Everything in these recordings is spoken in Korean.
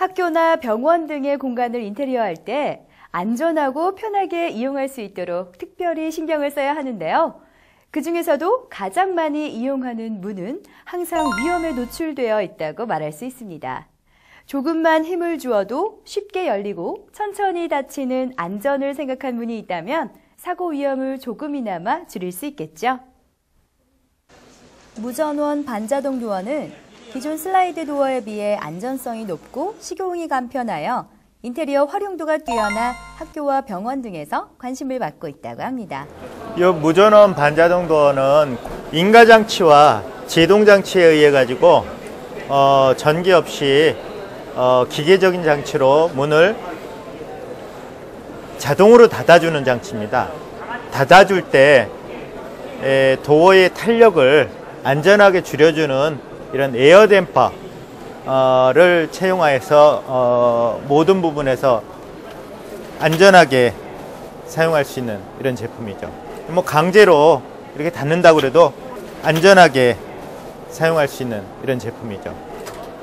학교나 병원 등의 공간을 인테리어할 때 안전하고 편하게 이용할 수 있도록 특별히 신경을 써야 하는데요. 그 중에서도 가장 많이 이용하는 문은 항상 위험에 노출되어 있다고 말할 수 있습니다. 조금만 힘을 주어도 쉽게 열리고 천천히 닫히는 안전을 생각한 문이 있다면 사고 위험을 조금이나마 줄일 수 있겠죠. 무전원 반자동 도어는 기존 슬라이드 도어에 비해 안전성이 높고 식용이 간편하여 인테리어 활용도가 뛰어나 학교와 병원 등에서 관심을 받고 있다고 합니다. 이 무전원 반자동 도어는 인가 장치와 제동 장치에 의해 가지고 어, 전기 없이 어, 기계적인 장치로 문을 자동으로 닫아주는 장치입니다. 닫아줄 때 에, 도어의 탄력을 안전하게 줄여주는 이런 에어 댐퍼를 채용하여서 어, 모든 부분에서 안전하게 사용할 수 있는 이런 제품이죠. 뭐 강제로 이렇게 닫는다고 그래도 안전하게 사용할 수 있는 이런 제품이죠.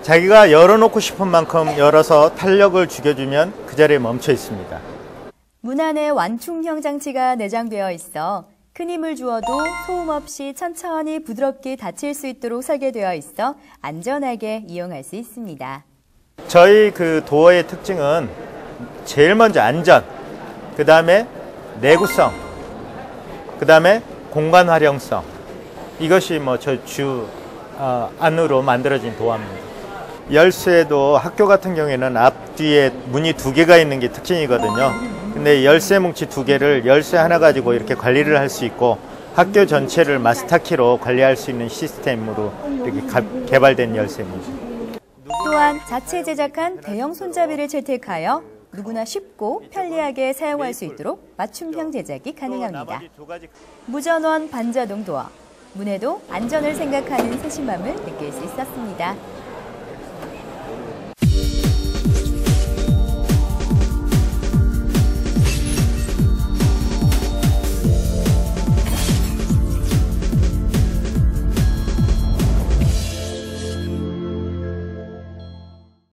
자기가 열어놓고 싶은 만큼 열어서 탄력을 죽여주면 그 자리에 멈춰 있습니다. 문 안에 완충형 장치가 내장되어 있어 큰 힘을 주어도 소음 없이 천천히 부드럽게 닫힐 수 있도록 설계되어 있어 안전하게 이용할 수 있습니다. 저희 그 도어의 특징은 제일 먼저 안전, 그 다음에 내구성, 그 다음에 공간 활용성. 이것이 뭐 저주 어, 안으로 만들어진 도어입니다. 열쇠도 학교 같은 경우에는 앞뒤에 문이 두 개가 있는 게 특징이거든요. 근데 열쇠 뭉치 두 개를 열쇠 하나 가지고 이렇게 관리를 할 수 있고 학교 전체를 마스터키로 관리할 수 있는 시스템으로 이렇게 가, 개발된 열쇠입니다. 또한 자체 제작한 대형 손잡이를 채택하여 누구나 쉽고 편리하게 사용할 수 있도록 맞춤형 제작이 가능합니다. 무전원 반자동 도어. 문에도 안전을 생각하는 세심함을 느낄 수 있었습니다.